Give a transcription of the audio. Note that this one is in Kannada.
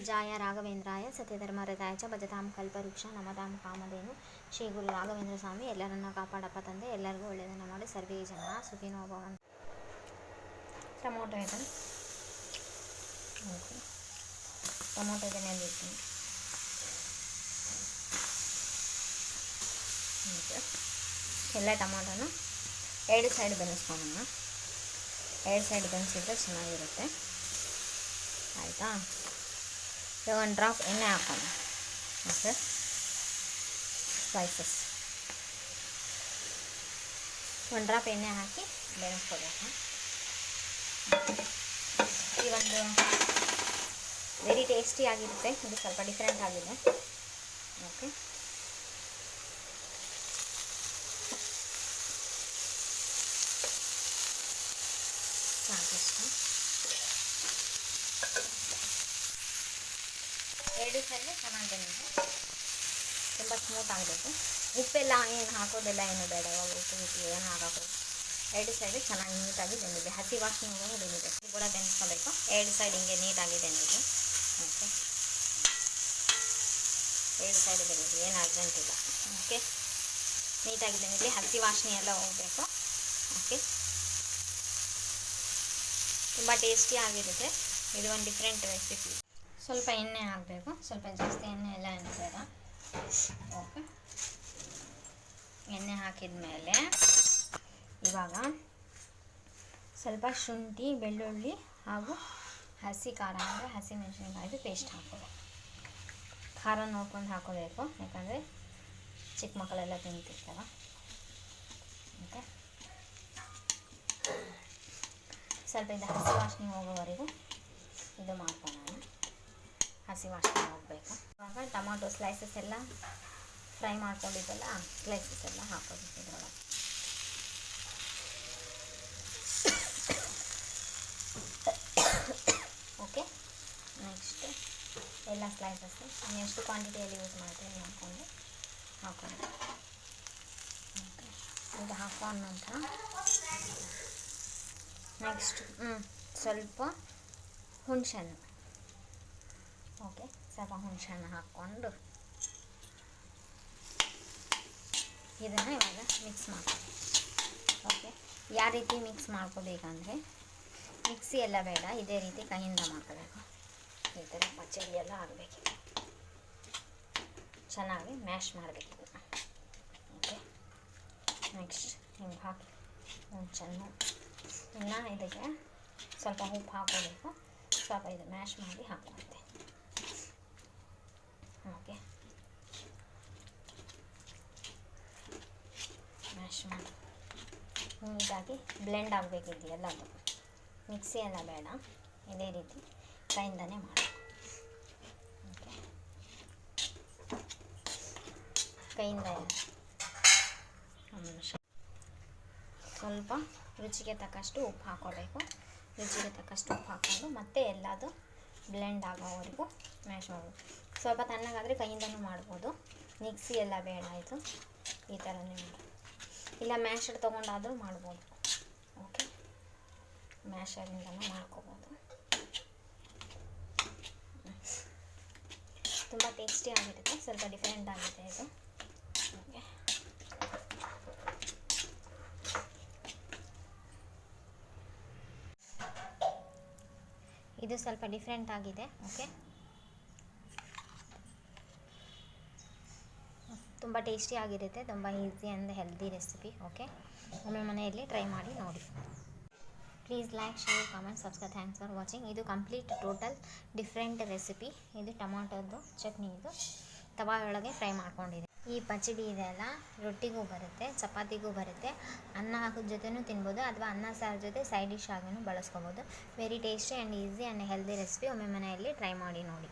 ಪೂಜ್ಯಾಯ ರಾಘವೇಂದ್ರಾಯ ಸತ್ಯಧರ್ಮರತಾಯ ಚ ಭಜತಾಂ ಕಲ್ಪವೃಕ್ಷ ನಮತಾಂ ಕಾಮಧೇನು. ಶ್ರೀ ಗುರು ರಾಘವೇಂದ್ರ ಸ್ವಾಮಿ, ಎಲ್ಲರನ್ನ ಕಾಪಾಡಪ್ಪ ತಂದೆ, ಎಲ್ಲರಿಗೂ ಒಳ್ಳೆಯದನ್ನು ಮಾಡಿ ಸರ್ವೇ ಜನ ಸುಖಿನೋ ಭವನ್ ಟೊಮೊಟೊ ಇದೆ ಟೊಮೊಟೊ ಇದೆ ನೆನೆದಿರ್ತೀನಿ ಓಕೆ. ಎಲ್ಲ ಟೊಮೊಟೊನ ಎರಡು ಸೈಡ್ ಬೆನಿಸ್ಕೊಳ್ಳೋಣ ಎರಡು ಸೈಡ್ ಬೆನೆಸಿದ್ರೆ ಚೆನ್ನಾಗಿರುತ್ತೆ. ಆಯಿತಾ? ಇವಾಗ ಒಂದು ಡ್ರಾಪ್ ಎಣ್ಣೆ ಹಾಕೋಣ ಓಕೆ ಸ್ಪೈಸಸ್ ಒಂದು ಡ್ರಾಪ್ ಎಣ್ಣೆ ಹಾಕಿ ಬೆಳೆಸ್ಕೋಬೇಕು ಈ ಒಂದು ವೆರಿ ಟೇಸ್ಟಿ ಆಗಿರುತ್ತೆ. ಇದು ಸ್ವಲ್ಪ ಡಿಫ್ರೆಂಟ್ ಆಗಿದೆ. ಓಕೆ ಸಾಕಿಷ್ಟು ಎರಡು ಸಲ ಚೆನ್ನಾಗಿ ಬಂದಿದೆ ತುಂಬ ಸ್ಮೂತ್ ಆಗಬೇಕು. ಉಪ್ಪೆಲ್ಲ ಏನು ಹಾಕೋದೆಲ್ಲ ಏನು ಬೇಡ ಉಪ್ಪು ಉಪ್ಪು ಏನು ಹಾಕೋದು ಎರಡು ಸೈಡ್ ಚೆನ್ನಾಗಿ ನೀಟಾಗಿ ಬೆಂದಿದೆ. ಹಸಿ ವಾಸನೆ ಬೆಂದಿದೆ. ಕೂಡ ಬೆಂದಿಸ್ಕೋಬೇಕು ಎರಡು ಸೈಡ್ ಹಿಂಗೆ ನೀಟಾಗಿ ಬೆಂದಿದೆ. ಓಕೆ. ಎರಡು ಸೈಡ್ ಬೆಂದಿದೆ. ಏನು ಅರ್ಜೆಂಟ್ ಇಲ್ಲ ಓಕೆ. ನೀಟಾಗಿ ಬೆಂದಿದೆ. ಹಸಿ ವಾಸನೆ ಎಲ್ಲ ಹೋಗಬೇಕು. ಓಕೆ. ತುಂಬ ಟೇಸ್ಟಿ ಆಗಿರುತ್ತೆ. ಇದು ಒಂದು ಡಿಫ್ರೆಂಟ್ ರೆಸಿಪಿ ಸ್ವಲ್ಪ ಎಣ್ಣೆ ಹಾಕಬೇಕು. ಸ್ವಲ್ಪ ಜಾಸ್ತಿ ಎಣ್ಣೆ ಎಲ್ಲ ಏನು ಬೇಡ ಓಕೆ ಎಣ್ಣೆ ಹಾಕಿದ ಮೇಲೆ ಇವಾಗ ಸ್ವಲ್ಪ ಶುಂಠಿ, ಬೆಳ್ಳುಳ್ಳಿ ಹಾಗೂ ಹಸಿ ಖಾರ ಅಂದರೆ ಹಸಿ ಮೆಣಸಿನ್ಕಾಯ್ದು ಪೇಸ್ಟ್ ಹಾಕೋಬೇಕು. ಖಾರ ನೋಡ್ಕೊಂಡು ಹಾಕೋಬೇಕು. ಯಾಕಂದರೆ ಚಿಕ್ಕ ಮಕ್ಕಳೆಲ್ಲ ತಿಂತಿರ್ತಾರ. ಓಕೆ ಸ್ವಲ್ಪ ಇದು ಹಸಿ ವಾಸನೆ ಹೋಗೋವರೆಗೂ ಹಸಿ ಮಾಡ್ಕೊಂಡು ಹೋಗಬೇಕು ಇವಾಗ ಟೊಮಾಟೊ ಸ್ಲೈಸಸ್ ಎಲ್ಲ ಫ್ರೈ ಮಾಡ್ಕೊಂಡಿದ್ದಲ್ಲ ಸ್ಲೈಸಸ್ ಎಲ್ಲ ಹಾಕೋದು ಇದ್ರೊಳಗೆ. ಓಕೆ ನೆಕ್ಸ್ಟ್ ಎಲ್ಲ ಸ್ಲೈಸಸ್ ನಾನು ಎಷ್ಟು ಕ್ವಾಂಟಿಟಿಯಲ್ಲಿ ಯೂಸ್ ಮಾಡ್ತೀನಿ ನೋಡಿಕೊಂಡು ಹಾಕೊಂಡು ಓಕೆ ಇದು ಹಾಕೊಂಡ ನಂತರ ನೆಕ್ಸ್ಟ್ ಹ್ಞೂ ಸ್ವಲ್ಪ ಹುಣಸೆಹಣ್ಣು. ಓಕೆ ಸ್ವಲ್ಪ ಹುಣಸೆಹಣ್ಣು ಹಾಕ್ಕೊಂಡು ಇದನ್ನು ಇವಾಗ ಮಿಕ್ಸ್ ಮಾಡ್ಕೊಳ್ಳಿ ಓಕೆ ಯಾವ ರೀತಿ ಮಿಕ್ಸ್ ಮಾಡ್ಕೋಬೇಕಂದ್ರೆ ಮಿಕ್ಸಿ ಎಲ್ಲ ಬೇಡ ಇದೇ ರೀತಿ ಕೈಯಿಂದ ಮಾಡ್ಕೋಬೇಕು ಈ ಥರ ಪಚ್ಚಡಿ ಎಲ್ಲ ಆಗಬೇಕು ಚೆನ್ನಾಗಿ ಮ್ಯಾಶ್ ಮಾಡಬೇಕು ಇದನ್ನು ಓಕೆ ನೆಕ್ಸ್ಟ್ ಹಿಂಗೆ ಹಾಕಿ ಹುಣಸೆಹಣ್ಣು ಇನ್ನು ಇದಕ್ಕೆ ಸ್ವಲ್ಪ ಉಪ್ಪು ಹಾಕೋಬೇಕು ಸ್ವಲ್ಪ ಇದು ಮ್ಯಾಶ್ ಮಾಡಿ ಹಾಕುತ್ತೆ ಓಕೆ ಮ್ಯಾಶ್ ಮಾಡಿ. ನೀಟಾಗಿ ಬ್ಲೆಂಡ್ ಆಗಬೇಕಿದೆ ಎಲ್ಲದು ಮಿಕ್ಸಿ ಎಲ್ಲ ಬೇಡ. ಇದೇ ರೀತಿ ಕೈಯಿಂದನೇ ಮಾಡಿ. ಓಕೆ ಕೈಯಿಂದ ಸ್ವಲ್ಪ ರುಚಿಗೆ ತಕ್ಕಷ್ಟು ಉಪ್ಪು ಹಾಕೋಬೇಕು. ರುಚಿಗೆ ತಕ್ಕಷ್ಟು ಉಪ್ಪು ಹಾಕೋನು ಮತ್ತೆ ಎಲ್ಲದು ಬ್ಲೆಂಡ್ ಆಗೋವರೆಗೂ ಮ್ಯಾಶ್ ಮಾಡ್ಬೋದು ಸ್ವಲ್ಪ ತಣ್ಣಗಾದರೆ ಕೈಯಿಂದನೂ ಮಾಡ್ಬೋದು. ಮಿಕ್ಸಿ ಎಲ್ಲ ಬೇಡ ಇದು. ಈ ಥರನೇ ಇಲ್ಲ ಮ್ಯಾಶರ್ ತೊಗೊಂಡಾದರೂ ಮಾಡ್ಬೋದು. ಓಕೆ ಮ್ಯಾಶರಿಂದನೂ ಮಾಡ್ಕೋಬೋದು. ತುಂಬ ಟೇಸ್ಟಿ ಆಗಿರುತ್ತೆ. ಸ್ವಲ್ಪ ಡಿಫ್ರೆಂಟ್ ಆಗಿದೆ ಇದು. ಇದು ಸ್ವಲ್ಪ ಡಿಫ್ರೆಂಟ್ ಆಗಿದೆ. ಓಕೆ ತುಂಬ ಟೇಸ್ಟಿ ಆಗಿರುತ್ತೆ, ತುಂಬ easy and healthy recipe okay ಒಮ್ಮೆ ಮನೆಯಲ್ಲಿ ಟ್ರೈ ಮಾಡಿ ನೋಡಿ. Please like share comment subscribe thanks for watching ಇದು ಕಂಪ್ಲೀಟ್ ಟೋಟಲ್ ಡಿಫ್ರೆಂಟ್ ರೆಸಿಪಿ ಇದು ಟೊಮಾಟೋದು ಚಟ್ನಿ ಇದು ತವಾ ಒಳಗೆ ಫ್ರೈ ಮಾಡ್ಕೊಂಡಿದೆ ಈ ಪಚಡಿ ಇದೆಯಲ್ಲ ರೊಟ್ಟಿಗೂ ಬರುತ್ತೆ, ಚಪಾತಿಗೂ ಬರುತ್ತೆ. ಅನ್ನ ಹಾಕೋದ ಜೊತೆನೂ ತಿನ್ಬೋದು, ಅಥವಾ ಅನ್ನ, ಸಾರು ಜೊತೆ ಸೈಡ್ ಡಿಶ್ ಆಗಿನೂ ಬಳಸ್ಕೋಬೋದು. Very tasty and easy and healthy recipe ಒಮ್ಮೆ ಮನೆಯಲ್ಲಿ ಟ್ರೈ ಮಾಡಿ ನೋಡಿ.